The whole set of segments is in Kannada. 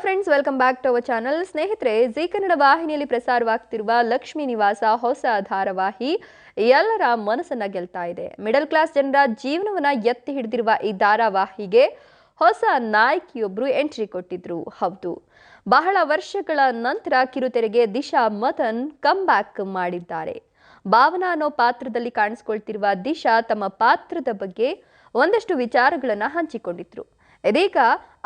Friends welcome back to our channel ಸ್ನೇಹಿತರೆ, ಜಿ ಕನ್ನಡ ವಾಹಿನಿಯಲ್ಲಿ ಪ್ರಸಾರವಾಗ್ತಿರುವ ಲಕ್ಷ್ಮೀ ನಿವಾಸ ಹೊಸ ಧಾರಾವಾಹಿ ಎಲ್ಲರ ಮನಸ್ಸನ್ನ ಗೆಲ್ತಾ ಇದೆ. ಮಿಡಲ್ ಕ್ಲಾಸ್ ಜನರ ಜೀವನವನ್ನ ಎತ್ತಿ ಹಿಡಿದಿರುವ ಈ ಧಾರಾವಾಹಿಗೆ ಹೊಸ ನಾಯಕಿಯೊಬ್ರು ಎಂಟ್ರಿ ಕೊಟ್ಟಿದ್ರು. ಹೌದು. ಬಹಳ ವರ್ಷಗಳ ನಂತರ ಕಿರುತೆರೆಗೆ ದಿಶಾ ಮದನ್ ಕಮ್ ಬ್ಯಾಕ್ ಮಾಡಿದ್ದಾರೆ. ಭಾವನಾ ಅನ್ನೋ ಪಾತ್ರದಲ್ಲಿ ಕಾಣಿಸ್ಕೊಳ್ತಿರುವ ದಿಶಾ ತಮ್ಮ ಪಾತ್ರದ ಬಗ್ಗೆ ಒಂದಷ್ಟು ವಿಚಾರಗಳನ್ನು ಹಂಚಿಕೊಂಡಿದ್ರು. ಇದೀಗ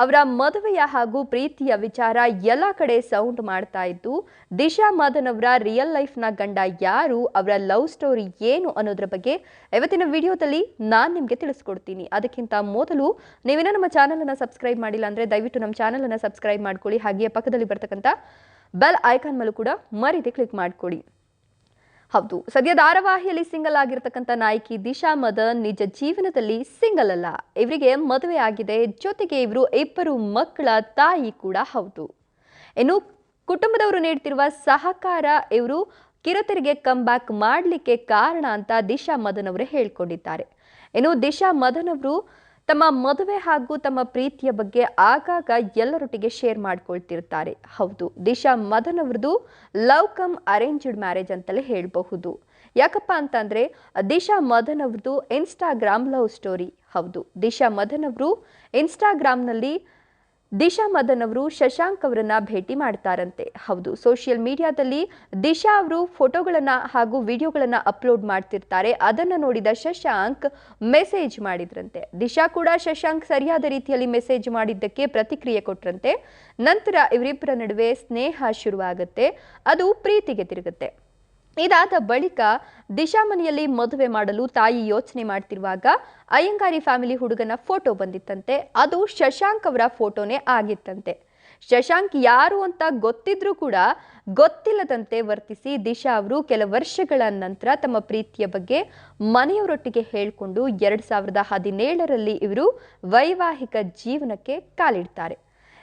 ಅವರ ಮದುವೆಯ ಹಾಗೂ ಪ್ರೀತಿಯ ವಿಚಾರ ಎಲ್ಲ ಕಡೆ ಸೌಂಡ್ ಮಾಡ್ತಾ ಇದ್ದು, ದಿಶಾ ಮದನ್ ಅವರ ರಿಯಲ್ ಲೈಫ್ನ ಗಂಡ ಯಾರು, ಅವರ ಲವ್ ಸ್ಟೋರಿ ಏನು ಅನ್ನೋದ್ರ ಬಗ್ಗೆ ಇವತ್ತಿನ ವಿಡಿಯೋದಲ್ಲಿ ನಾನು ನಿಮಗೆ ತಿಳಿಸ್ಕೊಡ್ತೀನಿ. ಅದಕ್ಕಿಂತ ಮೊದಲು ನೀವೇನೋ ನಮ್ಮ ಚಾನಲನ್ನು ಸಬ್ಸ್ಕ್ರೈಬ್ ಮಾಡಿಲ್ಲ ಅಂದರೆ ದಯವಿಟ್ಟು ನಮ್ಮ ಚಾನಲನ್ನು ಸಬ್ಸ್ಕ್ರೈಬ್ ಮಾಡ್ಕೊಳ್ಳಿ. ಹಾಗೆಯೇ ಪಕ್ಕದಲ್ಲಿ ಬರ್ತಕ್ಕಂಥ ಬೆಲ್ ಐಕಾನ್ ಮೇಲೂ ಕೂಡ ಮರೀದೆ ಕ್ಲಿಕ್ ಮಾಡ್ಕೊಳ್ಳಿ. ಹೌದು. ಸದ್ಯ ಧಾರಾವಾಹಿಯಲ್ಲಿ ಸಿಂಗಲ್ ಆಗಿರ್ತಕ್ಕಂಥ ನಾಯಕಿ ದಿಶಾ ಮದನ್ ನಿಜ ಜೀವನದಲ್ಲಿ ಸಿಂಗಲ್ ಅಲ್ಲ. ಇವರಿಗೆ ಮದುವೆ ಆಗಿದೆ. ಜೊತೆಗೆ ಇವರು ಇಬ್ಬರು ಮಕ್ಕಳ ತಾಯಿ ಕೂಡ ಹೌದು. ಇನ್ನು ಕುಟುಂಬದವರು ನೀಡ್ತಿರುವ ಸಹಕಾರ ಇವರು ಕಿರುತೆರೆಗೆ ಕಂಬ್ಯಾಕ್ ಬ್ಯಾಕ್ ಮಾಡಲಿಕ್ಕೆ ಕಾರಣ ಅಂತ ದಿಶಾ ಮದನ್ ಅವರು ಹೇಳ್ಕೊಂಡಿದ್ದಾರೆ. ಇನ್ನು ದಿಶಾ ಮದನ್ ಅವರು ತಮ್ಮ ಮದುವೆ ಹಾಗೂ ತಮ್ಮ ಪ್ರೀತಿಯ ಬಗ್ಗೆ ಆಗಾಗ ಎಲ್ಲರೊಟ್ಟಿಗೆ ಶೇರ್ ಮಾಡ್ಕೊಳ್ತಿರ್ತಾರೆ. ಹೌದು, ದಿಶಾ ಮದನ್ ಅವ್ರದ್ದು ಲವ್ ಕಮ್ ಅರೇಂಜ್ಡ್ ಮ್ಯಾರೇಜ್ ಅಂತಲೇ ಹೇಳಬಹುದು. ಯಾಕಪ್ಪ ಅಂತಂದ್ರೆ, ದಿಶಾ ಮದನ್ ಅವ್ರದ್ದು ಇನ್ಸ್ಟಾಗ್ರಾಮ್ ಲವ್ ಸ್ಟೋರಿ. ಹೌದು, ದಿಶಾ ಮದನ್ ಅವರು ಇನ್ಸ್ಟಾಗ್ರಾಮ್ನಲ್ಲಿ ದಿಶಾ ಮದನ್ ಅವರು ಶಶಾಂಕ್ ಅವರನ್ನ ಭೇಟಿ ಮಾಡ್ತಾರಂತೆ. ಹೌದು ಸೋಷಿಯಲ್ ಮೀಡಿಯಾದಲ್ಲಿ ದಿಶಾ ಅವರು ಫೋಟೋಗಳನ್ನ ಹಾಗೂ ವಿಡಿಯೋಗಳನ್ನ ಅಪ್ಲೋಡ್ ಮಾಡ್ತಿರ್ತಾರೆ. ಅದನ್ನ ನೋಡಿದ ಶಶಾಂಕ್ ಮೆಸೇಜ್ ಮಾಡಿದ್ರಂತೆ. ದಿಶಾ ಕೂಡ ಶಶಾಂಕ್ ಸರಿಯಾದ ರೀತಿಯಲ್ಲಿ ಮೆಸೇಜ್ ಮಾಡಿದ್ದಕ್ಕೆ ಪ್ರತಿಕ್ರಿಯೆ ಕೊಟ್ರಂತೆ. ನಂತರ ಇವರಿಬ್ಬರ ನಡುವೆ ಸ್ನೇಹ ಶುರುವಾಗುತ್ತೆ. ಅದು ಪ್ರೀತಿಗೆ ತಿರುಗುತ್ತೆ. ಇದಾದ ಬಳಿಕ ದಿಶಾ ಮನೆಯಲ್ಲಿ ಮದುವೆ ಮಾಡಲು ತಾಯಿ ಯೋಚನೆ ಮಾಡ್ತಿರುವಾಗ ಅಯ್ಯಂಗಾರಿ ಫ್ಯಾಮಿಲಿ ಹುಡುಗನ ಫೋಟೋ ಬಂದಿತ್ತಂತೆ. ಅದು ಶಶಾಂಕ್ ಅವರ ಫೋಟೋನೇ ಆಗಿತ್ತಂತೆ. ಶಶಾಂಕ್ ಯಾರು ಅಂತ ಗೊತ್ತಿದ್ರೂ ಕೂಡ ಗೊತ್ತಿಲ್ಲದಂತೆ ವರ್ತಿಸಿ ದಿಶಾ ಅವರು ಕೆಲ ವರ್ಷಗಳ ನಂತರ ತಮ್ಮ ಪ್ರೀತಿಯ ಬಗ್ಗೆ ಮನೆಯವರೊಟ್ಟಿಗೆ ಹೇಳಿಕೊಂಡು ಎರಡ್ ಸಾವಿರದ ಹದಿನೇಳರಲ್ಲಿ ಇವರು ವೈವಾಹಿಕ ಜೀವನಕ್ಕೆ ಕಾಲಿಡ್ತಾರೆ.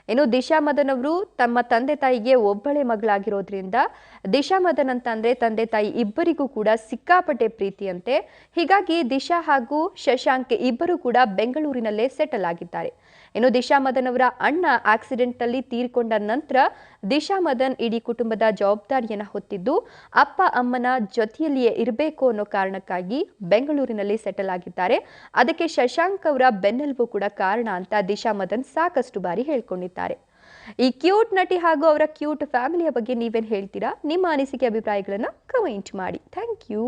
ಇನ್ನು ದಿಶಾ ಮದನ್ ಅವರು ತಮ್ಮ ತಂದೆ ತಾಯಿಗೆ ಒಬ್ಬಳೆ ಮಗಳಾಗಿರೋದ್ರಿಂದ ದಿಶಾ ಮದನ್ ಅಂತ ಅಂದ್ರೆ ತಂದೆ ತಾಯಿ ಇಬ್ಬರಿಗೂ ಕೂಡ ಸಿಕ್ಕಾಪಟ್ಟೆ ಪ್ರೀತಿಯಂತೆ. ಹೀಗಾಗಿ ದಿಶಾ ಹಾಗೂ ಶಶಾಂಕ್ ಇಬ್ಬರು ಕೂಡ ಬೆಂಗಳೂರಿನಲ್ಲೇ ಸೆಟಲ್ ಆಗಿದ್ದಾರೆ. ಇನ್ನು ದಿಶಾ ಮದನ್ ಅವರ ಅಣ್ಣ ಆಕ್ಸಿಡೆಂಟ್ ಅಲ್ಲಿ ತೀರಿಕೊಂಡ ನಂತರ ದಿಶಾ ಮದನ್ ಇಡೀ ಕುಟುಂಬದ ಜವಾಬ್ದಾರಿಯನ್ನ ಹೊತ್ತಿದ್ದು, ಅಪ್ಪ ಅಮ್ಮನ ಜೊತೆಯಲ್ಲಿಯೇ ಇರಬೇಕು ಅನ್ನೋ ಕಾರಣಕ್ಕಾಗಿ ಬೆಂಗಳೂರಿನಲ್ಲಿ ಸೆಟಲ್ ಆಗಿದ್ದಾರೆ. ಅದಕ್ಕೆ ಶಶಾಂಕ್ ಅವರ ಬೆನ್ನೆಲುಬು ಕೂಡ ಕಾರಣ ಅಂತ ದಿಶಾ ಮದನ್ ಸಾಕಷ್ಟು ಬಾರಿ ಹೇಳ್ಕೊಂಡಿದ್ದಾರೆ. ಈ ಕ್ಯೂಟ್ ನಟಿ ಹಾಗೂ ಅವರ ಕ್ಯೂಟ್ ಫ್ಯಾಮಿಲಿಯ ಬಗ್ಗೆ ನೀವೇನು ಹೇಳ್ತೀರಾ? ನಿಮ್ಮ ಅನಿಸಿಕೆ, ಅಭಿಪ್ರಾಯಗಳನ್ನು ಕಮೆಂಟ್ ಮಾಡಿ. Thank you